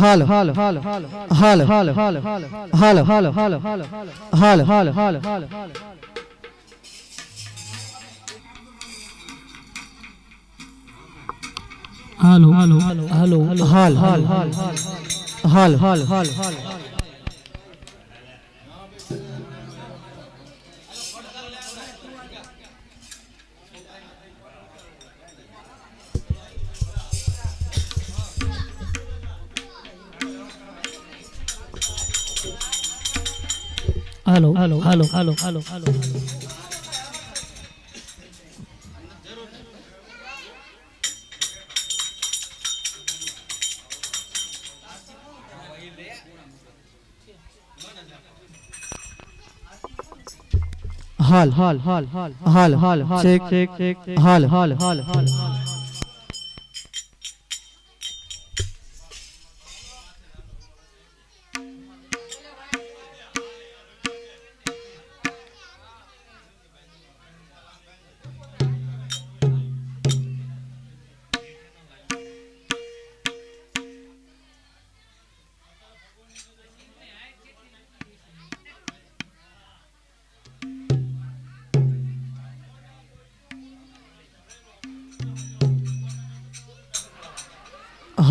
هلا هلا هلا هلا هلا هلا هلا هلا هلا هلا هلا هالو هالو هالو هالو هالو هالو هالو هالو hello hello hello hello hello hello हाल हाल हाल हाल हाल हाल हाल हाल हाल हाल हाल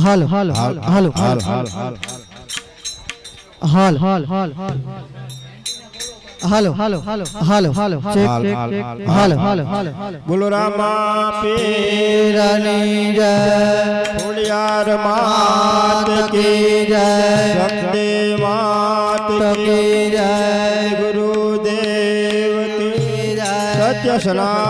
હાલો હાલ હાલ હાલ હાલ હાલ હાલ હાલ હાલ હાલ હાલ હાલ હાલ હાલ હાલ હાલ હાલ હાલો હાલો બોલો રામા પીર પીરની જય ખોડિયાર માત કી જય શક્તિ માત કી જય ગુરુદેવ કી સત્ય સનાતન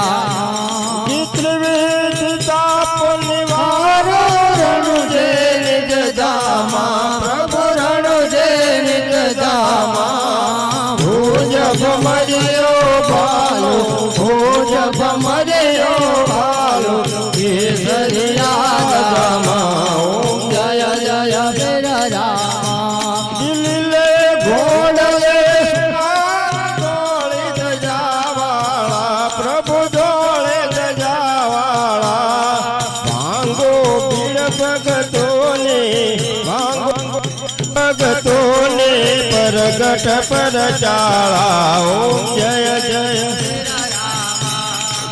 प्रगट पर चाराओ जय जय।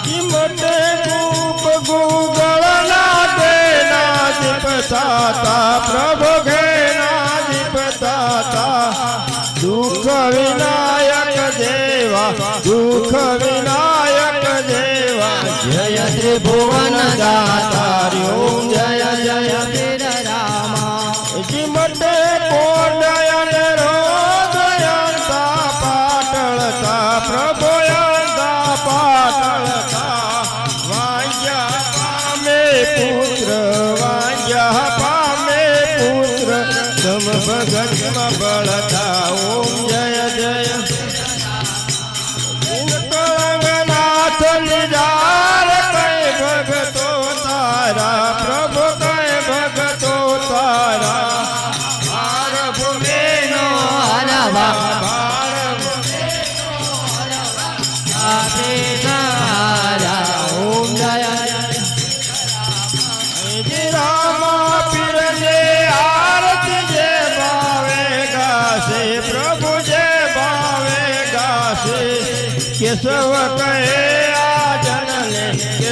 किमते रूप गूगल ना देना दिपताता प्रभु घेना दिपताता दुख विनायक देवा, दुख विनायक देवा। जय त्रिभुवन दाता ओम। जय जय।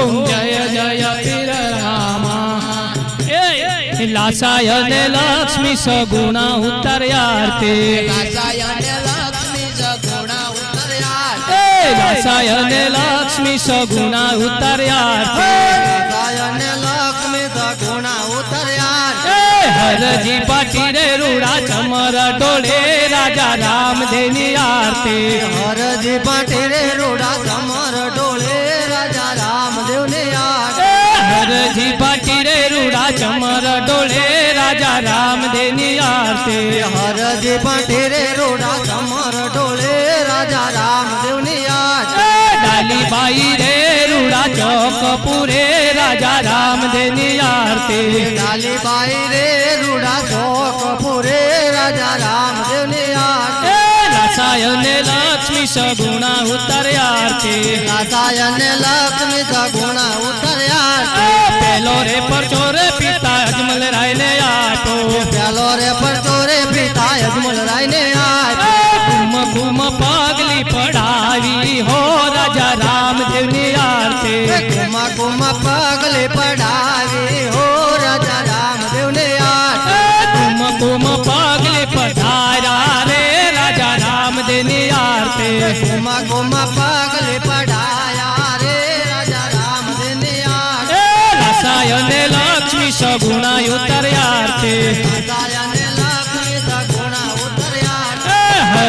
ઓમ જય જય પીર રામા એ લાસાય ને લક્ષ્મી સગુણા ઉતર્યાર્તે એ લક્ષ્મી સગુણા ઉતર્યાર્તે લક્ષ્મી સગુણા ઉતર્યા હરજી પાટી રે રૂડા ચમર ડોળે રાજા રામદેની આરતી. હરજી પાટી રે રૂડા ચમર ડોળે હરજી પાટી રે રૂડા ચમર ડોળે રાજા રામદેની આરતી હરજી પાટી રે રોડા સમર ડોળે રાજા રામદેવ ની એ ડાલીબાઈ રે રૂડા ચોક પૂરે રાજા રામદેની આરતી ડાલીબાઈ રે રૂડા ચોક પૂરે રાજા રામદેવ ની એ રસાયને લક્ષ્મી સગુણા ઉતર્યાર્થી કાસાયન લક્ષ્મી સગુણા ઉતર્યા એ પેલો રે પર ચોરે પિતા અજમલ રાય ને આટો. પેલો રે પર ચોરે પિતા અજમલ રાય ને આટો કુમ કુમ પાગલી પડાવી હો રાજા રામદેવની આરતી.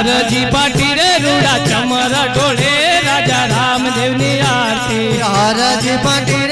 शरजी पाटील रुडा चमरा डोळे राजा रामदेवनी आरती. हरजी पाटील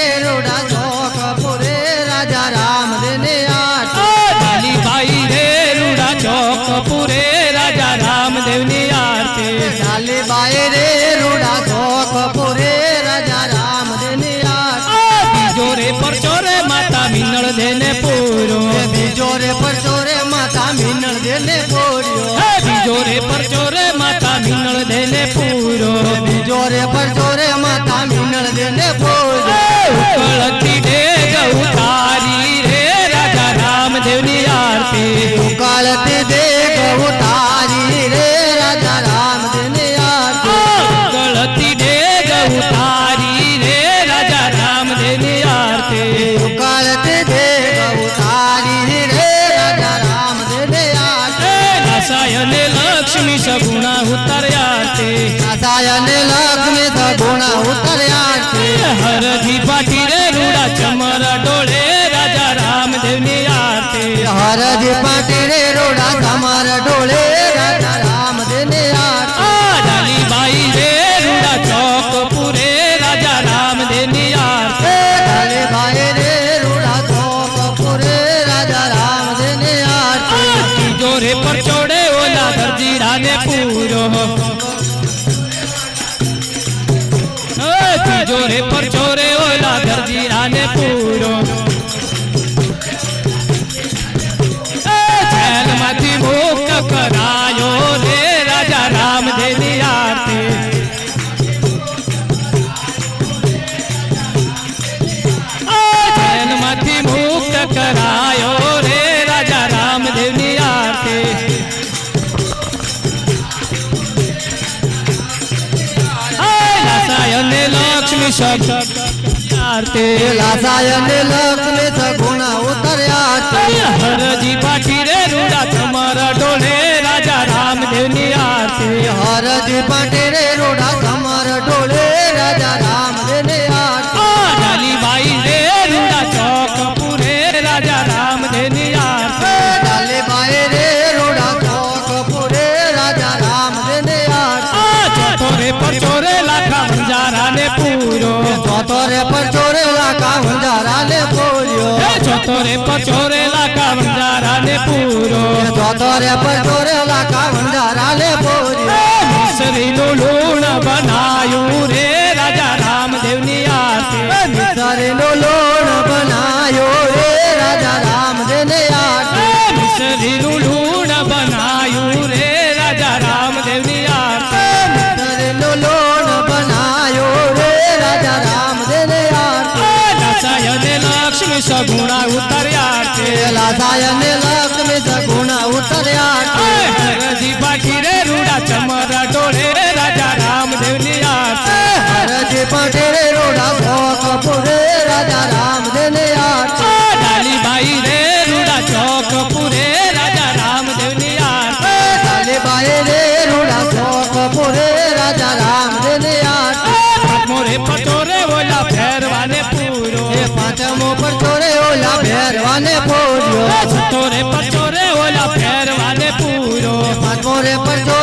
કાસાયન લક્ષ્મી સગુણા ઉતર્યા છે હરજી પાટી जोरे पर चोरे ओला घर जीरा पूरो। चैल मती करायो रे, राजा राम दे दिया चैल मती करायो લાસાયન લક્ષ્મે સગુણા ઉતર્યા હરજી પાટી રે રૂડા તમારા ડોલે રાજા રામદેવની આરતી. હરજી પાટી રે રોડા તમારા ડોળે રાજા રામદેવ બોલ્યો એ લાકા રે પરચો રે લાખા બંજારાને પૂરો. ચોથો રે લાકા hunjara ને પૂરો. બોલ્યો નું લૂણ બનાયું રે. 大家。મોરે પર જો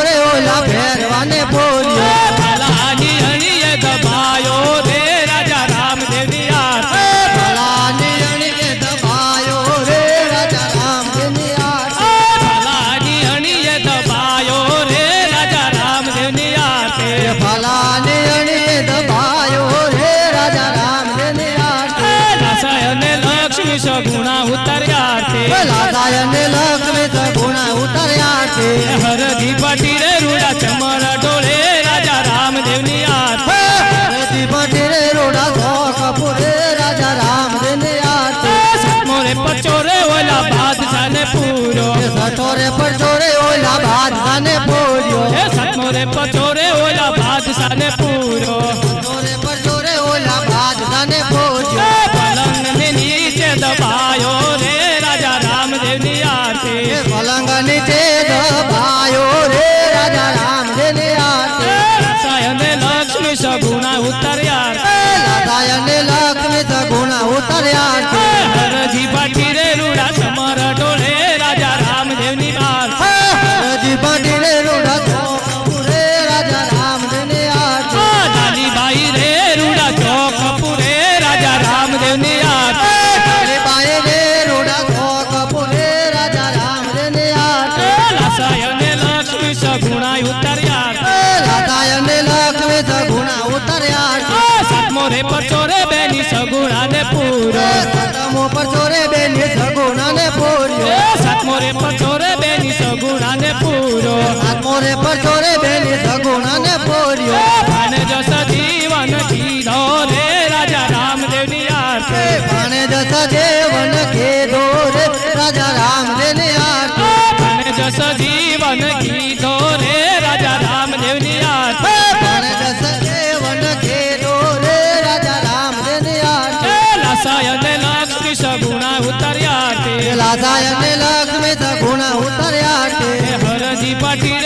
સાતમો પર ચોરે બેની સગુણા ને પૂર્યો સાતમો રે પર ચોરે બેની સગુણા ને પૂરો સાતમો રે પર ચોરે બેની સગુણા ને પૂર્યો ભાને જસ જીવન કીધો રે રાજા રામદેવની આરતી ભાને જસ જીવન उतरया लाजा लक्ष्मीचा गुणा उतर्या हरदी पाटील